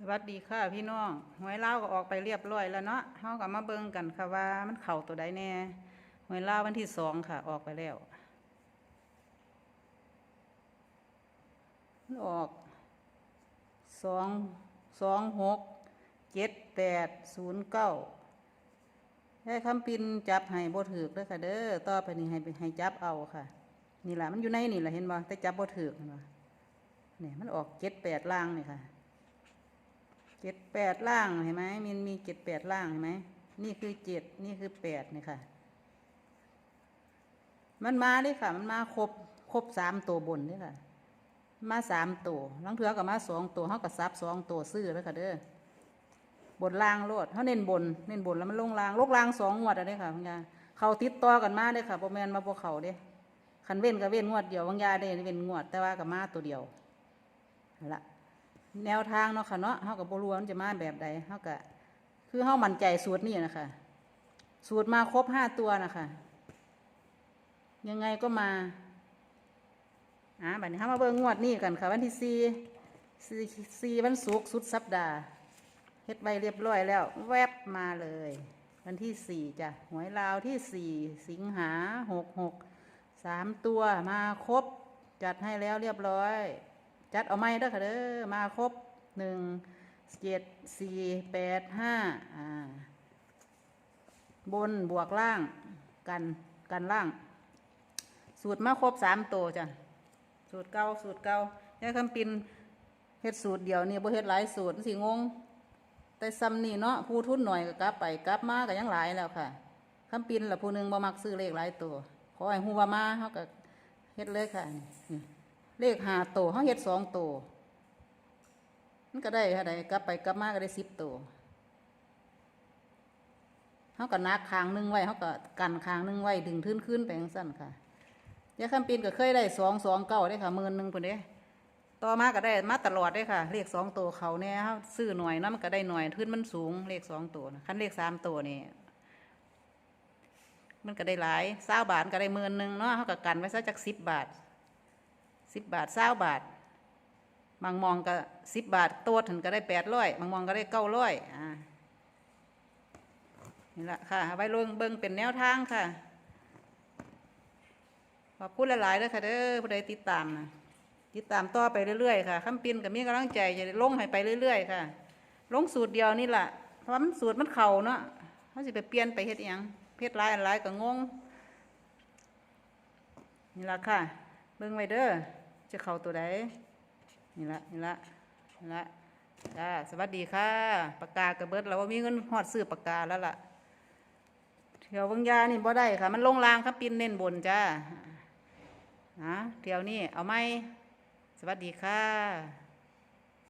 สวัสดีค่ะพี่น้องหวยเล่าก็ออกไปเรียบร้อยแล้วเนาะเฮาก็มาเบิ่งกันค่ะว่ามันเข่าตัวใดแน่หวยเล่าวันที่สองค่ะ ออกไปแล้วออกสองสองหกเจ็ดแปดศูนย์เก้าให้คำปินจับให้บ่ถือกเลยค่ะ เด้อต่อไปนี้ให้ให้จับเอาค่ะ นี่แหละมันอยู่ในนี่แหละเห็นบ่แต่จับบ่ถือกเห็นบ่เนี่ยมันออกเจ็ดแปดล่างนี่ค่ะ เจ็ดแปดล่างเห็นไหมมันมีเจ็ดแปดล่างเห็นไหมนี่คือเจ็ดนี่คือแปดนี่ค่ะ มันมาเลยค่ะ มันมาครบครบสามตัวบนนี่ค่ะ มาสามตัวลังเถือกับมาสองตัวเขากับซับสองตัวซื้อแล้วค่ะเด้อบนล่างโลดเขาเน้นบนเน้นบนแล้วมันลงล่างลกล่างสองงวดอะเด้ค่ะพังยาเขาติดต่อกันมาเลยค่ะโปรแมนมาพวกเขาเด้คันเว้นกับเว้นงวดเดียวบางยาได้เว้นงวดแต่ว่ากับมาตัวเดียวนั่นละ แนวทางเนาะค่ะเนาะเฮากับบรัวมันจะมาแบบใดเฮาก็คือเฮามั่นใจสูตรนี่นะคะสูตรมาครบห้าตัวนะคะยังไงก็มาอ่าบัดนี้เฮามาเบิ่งงวดนี้กันค่ะ วันที่สี่สี่สี่วันศุกร์สุดสัปดาห์เฮ็ดใบเรียบร้อยแล้ว แวบมาเลย วันที่สี่จ้ะหวยลาวที่สี่สิงหาหกหกสามตัวมาครบจัดให้แล้วเรียบร้อย จัดเอาไม่เด้อค่ะเด้อมาครบหนึ่งเจ็ดสี่แปดห้าอ่าบนบวกล่างกันกันล่าง สูตรมาครบสามตัวจ้ะสูตรเก่าสูตรเก่ายายคำปินเฮ็ดสูตรเดียวนี่บ่เฮ็ดหลายสูตรสิงง แต่ซ้ำนี่เนาะผู้ทุนหน่อยก็กลับไปกลับมาก็ยังหลายแล้วค่ะคำปินละผู้หนึ่งบ่มักซื้อเลขหลายตัวขอให้ฮู้ว่ามาเฮาก็เฮ็ดเลยค่ะนี่ เลขหาโตวเขาเฮ็ดสองโตวมันก็ได้ค่ะได้กลับไปกลับมาก็ได้สิบโตวเขาก็นักคางหนึงไว้เขาก็กันคางหนึงไว้ดึงทื้นขึ้นไปจังสั้นค่ะยายคำปีนก็เคยได้สองสองเก้าได้ค่ะหมื่นหนึ่งคนเด้ต่อมาก็ได้มาตลอดได้ค่ะ เลขสองตัวเขาเนี่ยเขาซื้อหน่วยนาะมันก็ได้หน่วยทื้นมันสูงเลขสองตัวนะคันเลขสามตัวนี่มันก็ได้หลายเศร้าบาทก็ได้หมื่นหนึ่งเนาะเขาก็กันไว้สักจักสิบบาท สิบบาทเศร้าบาทบางมองก็สิบบาทตัวถึงก็ได้แปดร้อยบางมองก็ได้เก้าร้อยอ่านี่แหละค่ะไว้ลงเบิ้งเป็นแนวทางค่ะขอบคุณหลายๆเลยค่ะเด้อผู้ใดติดตามนะติดตามต่อไปเรื่อยๆค่ะคำปินกับมีกำลังใจจะลงให้ไปเรื่อยๆค่ะ ลงสูตรเดียวนี่แหละเพราะมันสูตรมันเข่าเนาะเขาสิไปเปลี่ยนไปเฮ็ดยังเพชรลายอันหลายก็งงนี่ละค่ะ เบิ่งไว้เด้อ จะเข้าตัวใดนี่ละนี่ละนี่ละจ้าสวัสดีค่ะปากกากระเบิดเราว่ามีเงินหอดซื้อปากกาแล้วล่ะเที่ยววังยานี่บ่ได้ค่ะ มันลงรางครับปินเน้นบนจ้าฮะเที่ยวนี่เอาไหมสวัสดีค่ะ